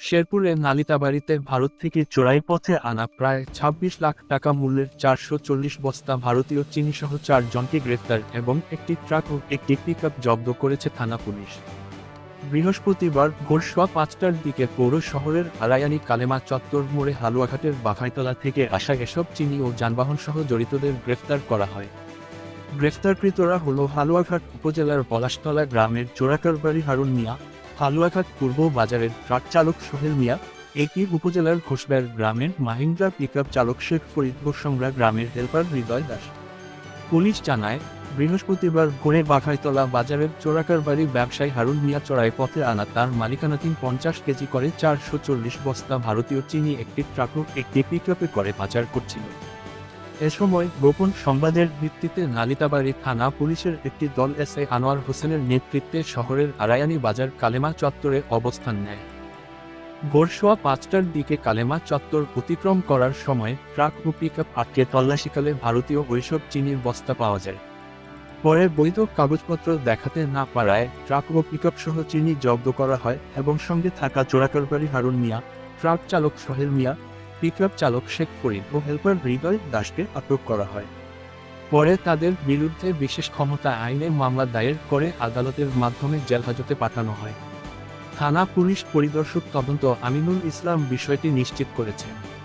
শেরপুরে নালিতাবাড়িতে ভারত থেকে চোরাই পথে আনা প্রায় ২৬ লাখ টাকা মূল্যের চারশো চল্লিশ বস্তা ভারতীয় চিনি চিনিসহ চারজনকে গ্রেফতার এবং একটি ট্রাক ও একটি পিকআপ জব্দ করেছে থানা পুলিশ। বৃহস্পতিবার ভোর সোয়া পাঁচটার দিকে পৌর শহরের আলায়ানি কালেমা চত্বর মোড়ে হালুয়াঘাটের বাঘাইতলা থেকে আসা এসব চিনি ও যানবাহন সহ জড়িতদের গ্রেফতার করা হয়। গ্রেফতারকৃতরা হল হালুয়াঘাট উপজেলার পলাশতলা গ্রামের চোরাকারবাড়ি হারুন মিয়া হালুয়াঘাট পূর্ব বাজারের ট্রাক চালক সোহেল মিয়া একই উপজেলার ঘোষবের গ্রামের মাহিন্দ্রা পিকআপ চালক শেখ ফরিদ গোসংরা গ্রামের হেলপার হৃদয় দাস। পুলিশ জানায়, বৃহস্পতিবার ভোরে বাঘাইতলা বাজারের চোরাকারবাড়ি ব্যবসায়ী হারুন মিয়া চড়াই পথে আনা তার মালিকানাধীন পঞ্চাশ কেজি করে চারশো চল্লিশ বস্তা ভারতীয় চিনি একটি ট্রাক ও একটি পিকআপে করে পাচার করছিল। এ সময় গোপন সংবাদের ভিত্তিতে নালিতাবাড়ি থানা পুলিশের একটি দল এসআই আনোয়ার হোসেনের নেতৃত্বে শহরের আরায়ানি বাজার কালেমা চত্বরে অবস্থান নেয়। ভোর সোয়া পাঁচটার দিকে কালেমা চত্বর অতিক্রম করার সময় ট্রাক ও পিকআপ আটকে তল্লাশিকালে ভারতীয় ওইসব চিনির বস্তা পাওয়া যায়। পরে বৈধ কাগজপত্র দেখাতে না পারায় ট্রাক ও পিকআপ সহ চিনি জব্দ করা হয় এবং সঙ্গে থাকা চোরাকারবাড়ি হারুন মিয়া, ট্রাক চালক সোহেল মিয়া পিকআপ চালক শেখ ফরিদ ও হেল্পার হৃদয় দাসকে আটক করা হয়। পরে তাদের বিরুদ্ধে বিশেষ ক্ষমতা আইনে মামলা দায়ের করে আদালতের মাধ্যমে জেলহাজতে পাঠানো হয়। থানা পুলিশ পরিদর্শক তদন্ত আমিনুল ইসলাম বিষয়টি নিশ্চিত করেছে।